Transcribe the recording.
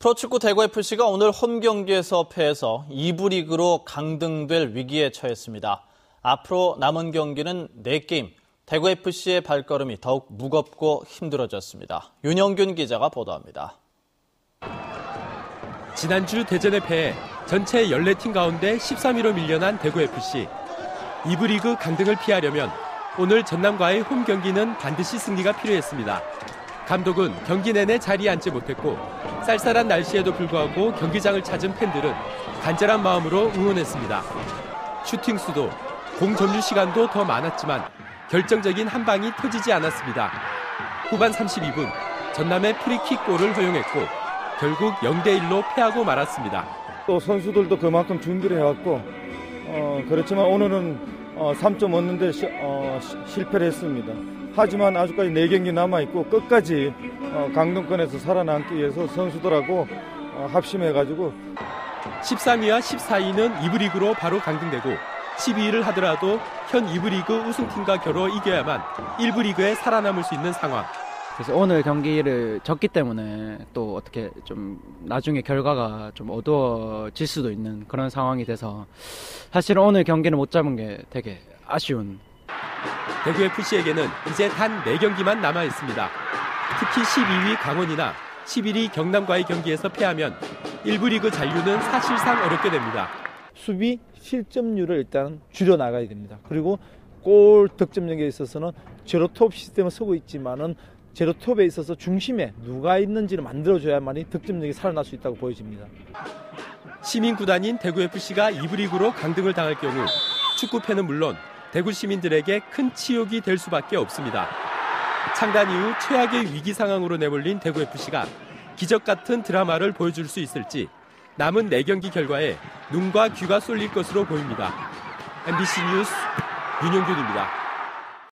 프로축구 대구FC가 오늘 홈 경기에서 패해서 2부 리그로 강등될 위기에 처했습니다. 앞으로 남은 경기는 4게임, 대구FC의 발걸음이 더욱 무겁고 힘들어졌습니다. 윤영균 기자가 보도합니다. 지난주 대전에 패해 전체 14팀 가운데 13위로 밀려난 대구FC. 2부 리그 강등을 피하려면 오늘 전남과의 홈 경기는 반드시 승리가 필요했습니다. 감독은 경기 내내 자리에 앉지 못했고 쌀쌀한 날씨에도 불구하고 경기장을 찾은 팬들은 간절한 마음으로 응원했습니다. 슈팅 수도 공 점유 시간도 더 많았지만 결정적인 한 방이 터지지 않았습니다. 후반 32분 전남의 프리킥 골을 허용했고 결국 0대 1로 패하고 말았습니다. 또 선수들도 그만큼 준비를 해왔고 어, 그렇지만 오늘은 어, 3점 얻는데 시, 어, 실패를 했습니다. 하지만 아직까지 4경기 남아있고 끝까지 어, 강등권에서 살아남기 위해서 선수들하고 어, 합심해가지고 13위와 14위는 2부 리그로 바로 강등되고 12위를 하더라도 현 2부 리그 우승팀과 겨뤄 이겨야만 1부 리그에 살아남을 수 있는 상황. 그래서 오늘 경기를 졌기 때문에 또 어떻게 좀 나중에 결과가 좀 어두워질 수도 있는 그런 상황이 돼서 사실은 오늘 경기를 못 잡은 게 되게 아쉬운 대구 FC에게는 이제 단 4경기만 남아 있습니다. 특히 12위 강원이나 11위 경남과의 경기에서 패하면 1부 리그 잔류는 사실상 어렵게 됩니다. 수비 실점률을 일단 줄여 나가야 됩니다. 그리고 골 득점력에 있어서는 제로톱 시스템을 쓰고 있지만은 제로톱에 있어서 중심에 누가 있는지를 만들어줘야만이 득점력이 살아날 수 있다고 보여집니다. 시민 구단인 대구 FC가 2부 리그로 강등을 당할 경우 축구 팬은 물론 대구 시민들에게 큰 치욕이 될 수밖에 없습니다. 창단 이후 최악의 위기 상황으로 내몰린 대구 FC가 기적 같은 드라마를 보여줄 수 있을지 남은 4경기 결과에 눈과 귀가 쏠릴 것으로 보입니다. MBC 뉴스 윤영균입니다.